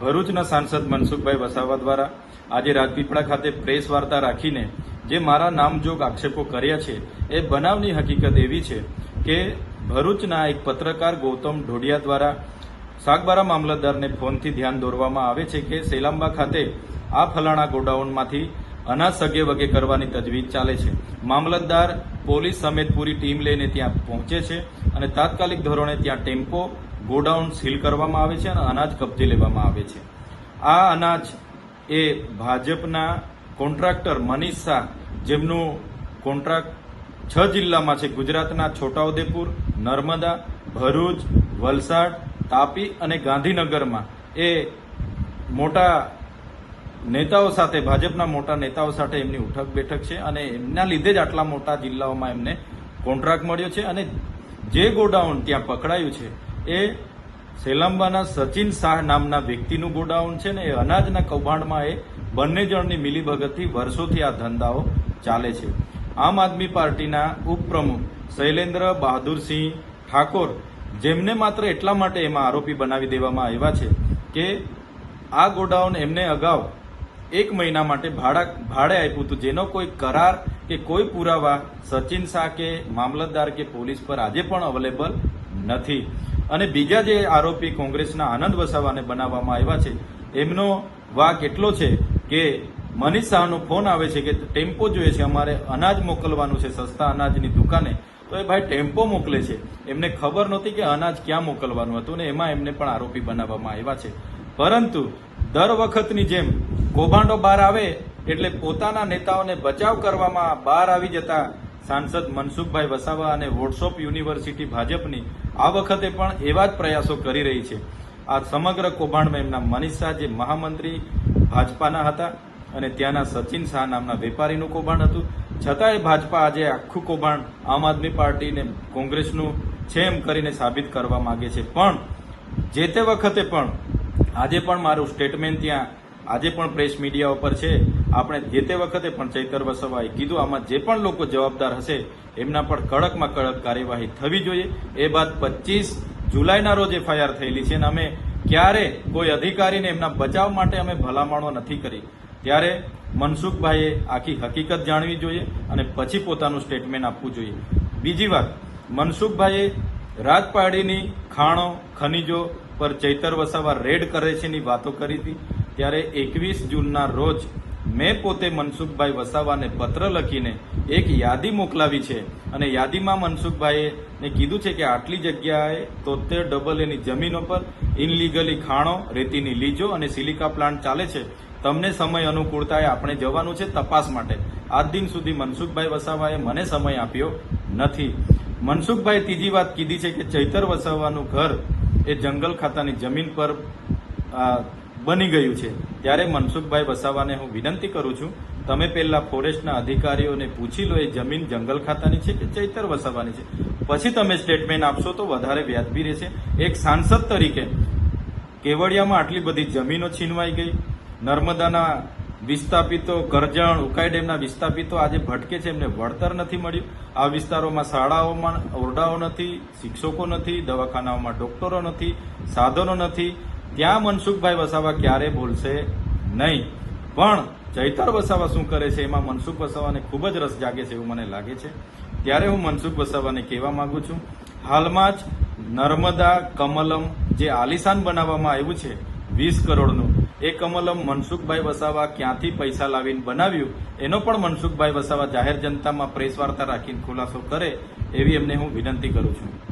ભરૂચના સાંસદ મનસુખભાઈ વસાવા દ્વારા આજે રાજપીપળા ખાતે પ્રેસ વાર્તા રાખીને જે મારા નામજોગ આક્ષેપો કર્યા છે, એ બનાવની હકીકત એવી છે કે ભરૂચના એક પત્રકાર ગૌતમ ઢોડિયા દ્વારા સાગબારા મામલતદારને ફોનથી ધ્યાન દોરવામાં આવે છે કે સેલાંબા ખાતે આ ફલાણા ગોડાઉનમાંથી અનાજ સગે વગે કરવાની તજવીજ ચાલે છે. મામલતદાર પોલીસ સમેત પૂરી ટીમ લઈને ત્યાં પહોંચે છે અને તાત્કાલિક ધોરણે ત્યાં ટેમ્પો ગોડાઉન સીલ કરવામાં આવે છે અને અનાજ કબજે લેવામાં આવે છે. આ અનાજ એ ભાજપના કોન્ટ્રાક્ટર મનીષ શાહ, જેમનું કોન્ટ્રાક્ટ છ જિલ્લામાં છે. ગુજરાતના છોટાઉદેપુર, નર્મદા, ભરૂચ, વલસાડ, તાપી અને ગાંધીનગરમાં. એ મોટા નેતાઓ સાથે, ભાજપના મોટા નેતાઓ સાથે એમની ઉઠક બેઠક છે અને એમના લીધે જ આટલા મોટા જિલ્લાઓમાં એમને કોન્ટ્રાક્ટ મળ્યો છે અને જે ગોડાઉન ત્યાં પકડાયું છે એ સેલાંબાના સચિન શાહ નામના વ્યક્તિનું ગોડાઉન છે ને એ અનાજના કૌભાંડમાં એ બંને જણની મિલીભગતથી વર્ષોથી આ ધંધાઓ ચાલે છે. આમ આદમી પાર્ટીના ઉપપ્રમુખ શૈલેન્દ્ર બહાદુરસિંહ ઠાકોર, જેમને માત્ર એટલા માટે એમાં આરોપી બનાવી દેવામાં આવ્યા છે કે આ ગોડાઉન એમને અગાઉ એક મહિના માટે ભાડા, ભાડે આપ્યું હતું. જેનો કોઈ કરાર કે કોઈ પુરાવા સચિન શાહ કે મામલતદાર કે પોલીસ પર આજે પણ અવેલેબલ નથી. અને બીજા જે આરોપી કોંગ્રેસના આનંદ વસાવાને બનાવવામાં આવ્યા છે, એમનો વાક એટલો છે કે મનીષ શાહનો ફોન આવે છે કે ટેમ્પો જોઈએ છે, અમારે અનાજ મોકલવાનું છે સસ્તા અનાજની દુકાને. તો એ ભાઈ ટેમ્પો મોકલે છે. એમને ખબર નહોતી કે અનાજ ક્યાં મોકલવાનું હતું ને એમાં એમને પણ આરોપી બનાવવામાં આવ્યા છે. પરંતુ દર વખતની જેમ કૌભાંડો બહાર આવે એટલે પોતાના નેતાઓને બચાવ કરવામાં બહાર આવી જતા સાંસદ મનસુખભાઈ વસાવા અને વોટ્સઅપ યુનિવર્સિટી ભાજપની આ વખતે પણ એવા જ પ્રયાસો કરી રહી છે. આ સમગ્ર કૌભાંડમાં એમના મનીષ શાહ જે મહામંત્રી ભાજપાના હતા અને ત્યાંના સચિન શાહ નામના વેપારીનું કૌભાંડ હતું. છતાંય ભાજપા આજે આખું કૌભાંડ આમ આદમી પાર્ટીને કોંગ્રેસનું છે એમ કરીને સાબિત કરવા માગે છે. પણ જે તે વખતે પણ આજે પણ મારું સ્ટેટમેન્ટ ત્યાં આજે પણ પ્રેસ મીડિયા ઉપર છે. આપણે જે તે વખતે પણ ચૈતર વસાવાએ કીધું, આમાં જે પણ લોકો જવાબદાર હશે, એમના પર કડકમાં કડક કાર્યવાહી થવી જોઈએ. એ બાદ પચીસ જુલાઈના રોજ એફઆઈઆર થયેલી છે અને અમે ક્યારે કોઈ અધિકારીને એમના બચાવ માટે અમે ભલામણો નથી કરી. ત્યારે મનસુખભાઈએ આખી હકીકત જાણવી જોઈએ અને પછી પોતાનું સ્ટેટમેન્ટ આપવું જોઈએ. બીજી વાત, મનસુખભાઈએ રાજપાડીની ખાણો, ખનીજો પર ચૈતર વસાવા રેડ કરે છે એની વાતો કરી હતી. ત્યારે એકવીસ જૂનના રોજ મેં પોતે મનસુખભાઈ વસાવાને પત્ર લખીને એક યાદી મોકલાવી છે. અને યાદીમાં મનસુખભાઈએ કીધું છે કે આટલી જગ્યાએ તોતેર ડબલ એની જમીનો પર ઇનલીગલી ખાણો, રેતીની લીજો અને સિલિકા પ્લાન્ટ ચાલે છે. તમને સમય અનુકૂળતાએ આપણે જવાનું છે તપાસ માટે. આજ દિન સુધી મનસુખભાઈ વસાવાએ મને સમય આપ્યો નથી. મનસુખભાઈ ત્રીજી વાત કીધી છે કે ચૈતર વસાવાનું ઘર એ જંગલ ખાતાની જમીન પર બની ગયું છે. ત્યારે મનસુખભાઈ વસાવાને હું વિનંતી કરું છું, તમે પહેલા ફોરેસ્ટના અધિકારીઓને પૂછી લો, એ જમીન જંગલ ખાતાની છે કે ચૈતર વસાવાની છે? પછી તમે સ્ટેટમેન્ટ આપશો તો વધારે વ્યાજબી રહેશે. એક સાંસદ તરીકે કેવડિયામાં આટલી બધી જમીનો છીનવાઈ ગઈ. નર્મદાના વિસ્થાપિતો, કરજણ, ઉકાઈ ડેમના વિસ્થાપિતો આજે ભટકે છે, એમને વળતર નથી મળ્યું. આ વિસ્તારોમાં શાળાઓમાં ઓરડાઓ નથી, શિક્ષકો નથી, દવાખાનાઓમાં ડોક્ટરો નથી, સાધનો નથી. ત્યાં મનસુખભાઈ વસાવા ક્યારે બોલશે નહીં. પણ ચૈતર વસાવા શું કરે છે એમાં મનસુખ વસાવાને ખૂબ જ રસ જાગે છે એવું મને લાગે છે. ત્યારે હું મનસુખ વસાવાને કહેવા માંગુ છું, હાલમાં જ નર્મદા કમલમ જે આલિશાન બનાવવામાં આવ્યું છે, વીસ કરોડનું, એ કમલમ મનસુખભાઈ વસાવા ક્યાંથી પૈસા લાવીને બનાવ્યું, એનો પણ મનસુખભાઈ વસાવા જાહેર જનતામાં પ્રેસ વાર્તા રાખીને ખુલાસો કરે, એવી એમને હું વિનંતી કરું છું.